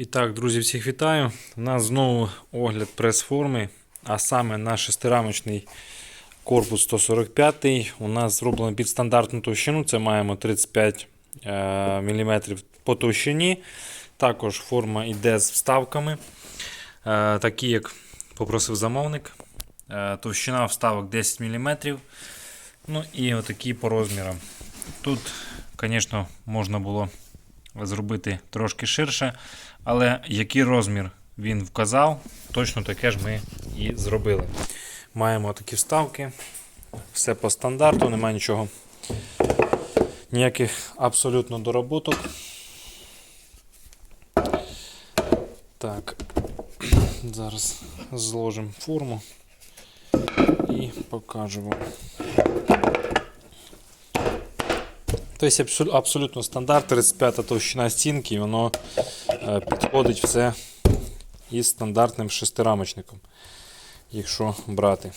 І так, друзі, всіх вітаю. У нас знову огляд прес-форми, а саме на шестирамочний корпус 145 у нас зроблено під стандартну товщину. Це маємо 35 е, мм по товщині. Також форма йде з вставками, е, такі як попросив замовник. Е, Товщина вставок 10 мм. Ну і отакі по розмірам. Тут, звісно, можна було зробити трошки ширше, але який розмір він вказав, точно таке ж ми і зробили. Маємо такі вставки, все по стандарту, немає нічого, ніяких абсолютно доработок. Так, зараз зложимо форму і покажу вам. Тобто абсол- абсолютно стандарт, 35 товщина стінки, воно е, підходить все із стандартним шестирамочником. Якщо брати.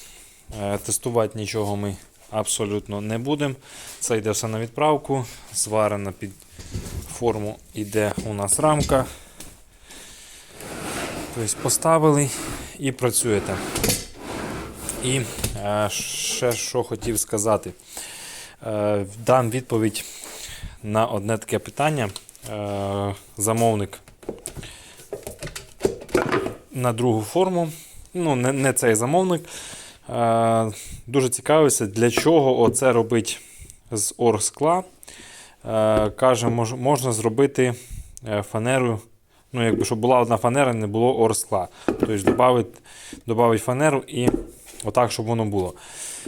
Е, Тестувати нічого ми абсолютно не будемо. Це йде все на відправку. Зварена під форму йде у нас рамка. Тобто поставили і працюєте. І е, ще що хотів сказати. Е, Дам відповідь на одне таке питання. Е, Замовник на другу форму. Ну, не, не цей замовник. Е, Дуже цікавився, для чого оце робить з оргскла. Каже, мож, можна зробити фанеру. Ну, якби щоб була одна фанера, не було оргскла. Тобто додавить фанеру і отак, щоб воно було.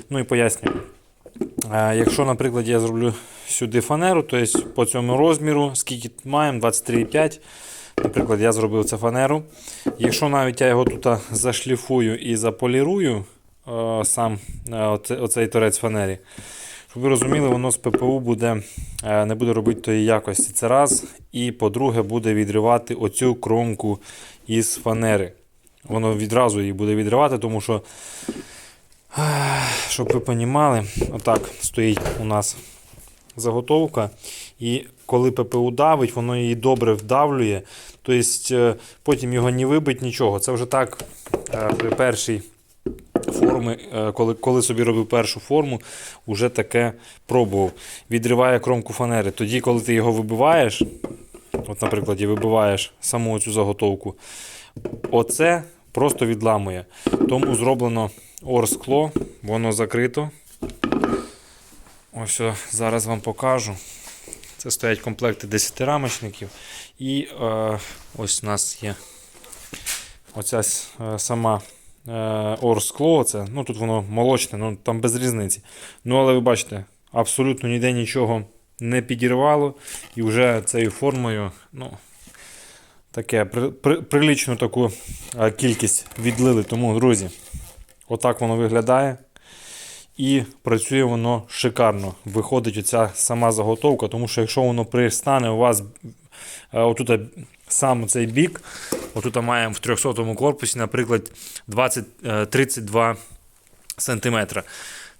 Ну і пояснюю. Якщо, наприклад, я зроблю сюди фанеру, то по цьому розміру, скільки маємо, 23,5. Наприклад, я зробив це фанеру. Якщо навіть я його тут зашліфую і заполірую, е, сам е, оце- оцей торець фанері, щоб ви розуміли, воно з ППУ буде, е, не буде робити тої якості. Це раз. І по-друге, буде відривати оцю кромку із фанери. Воно відразу її буде відривати, тому що щоб ви розуміли, отак стоїть у нас заготовка. І коли ППУ давить, воно її добре вдавлює. Тобто е, потім його не вибить нічого. Це вже так е, при першій формі, е, коли, коли собі робив першу форму, вже таке пробував. Відриває кромку фанери. Тоді, коли ти його вибиваєш, от, наприклад, і вибиваєш саму цю заготовку, оце просто відламує. Тому зроблено орскло, воно закрито. Ось о, зараз вам покажу. Це стоять комплекти 10 рамочників. І е, ось у нас є оця е, сама е, орскло. Це, ну, тут воно молочне, ну, там без різниці. Ну, але ви бачите, абсолютно ніде нічого не підірвало. І вже цією формою, ну, таке при, при, прилічну таку е, кількість відлили. Тому, друзі, отак воно виглядає. І працює воно шикарно. Виходить оця сама заготовка, тому що якщо воно пристане у вас е, отут е, сам цей бік, отут маємо в 300 корпусі, наприклад, 20, е, 32 см.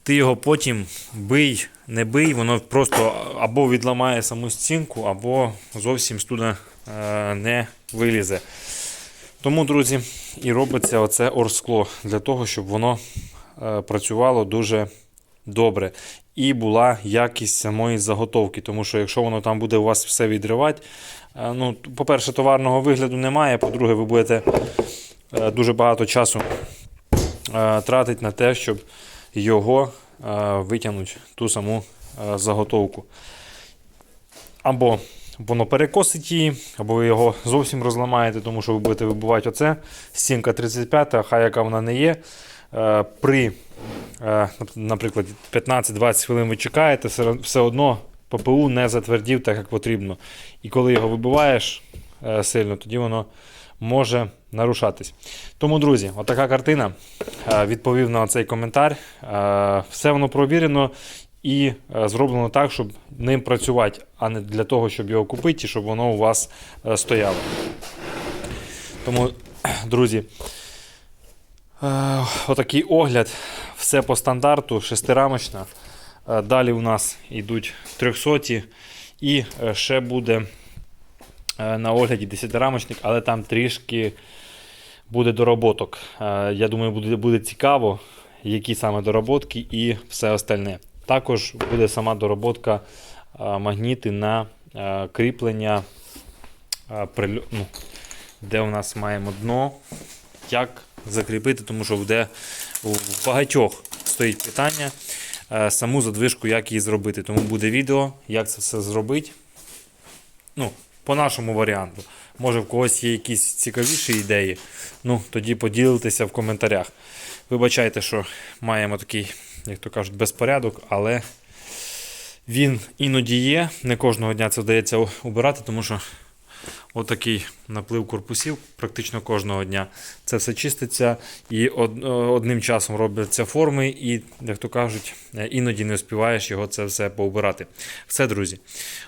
Ти його потім бий, не бий, воно просто або відламає саму стінку, або зовсім туди е, не вилізе. Тому, друзі, і робиться оце орскло для того, щоб воно е, працювало дуже добре. І була якість самої заготовки. Тому що якщо воно там буде у вас все відривати, е, ну, по-перше, товарного вигляду немає. По-друге, ви будете е, дуже багато часу тратити на те, щоб його витягнути ту саму заготовку. Або воно перекосить її, або ви його зовсім розламаєте, тому що ви будете вибивати оце. Стінка 35, хай яка вона не є. Е, При, е, наприклад, 15-20 хвилин ви чекаєте, все- одно ППУ не затвердів так, як потрібно. І коли його вибиваєш е, сильно, тоді воно може нарушатись. Тому, друзі, отака картина. Відповів на цей коментар. Все воно провірено і е, зроблено так, щоб ним працювати, а не для того, щоб його купити, і щоб воно у вас е, стояло. Тому, друзі, е, отакий огляд. Все по стандарту, шестирамочна. Далі у нас йдуть 300 і ще буде на огляді 10-рамочник, але там трішки буде дороботок. Е, Я думаю, буде, буде цікаво, які саме дороботки і все остальне. Також буде сама дороботка е, магніти на е, кріплення, е, ну, де у нас маємо дно, як закріпити, тому що буде у багатьох стоїть питання саму задвижку, як її зробити. Тому буде відео, як це все зробити. Ну, по нашому варіанту. Може, в когось є якісь цікавіші ідеї. Ну, тоді поділитеся в коментарях. Вибачайте, що маємо такий, як то кажуть, безпорядок, але він іноді є. Не кожного дня це вдається убирати, тому що отакий наплив корпусів практично кожного дня. Це все чиститься і е, одним часом робляться форми, і, як то кажуть, е, іноді не успіваєш його це все поубирати. Все, друзі.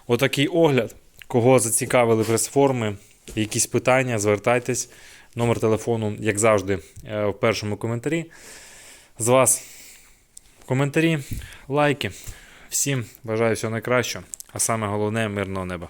Отакий огляд. Кого зацікавили прес-форми, якісь питання, звертайтесь. Номер телефону, як завжди, е, в першому коментарі. З вас коментарі, лайки. Всім бажаю всього найкращого, а саме головне мирного неба.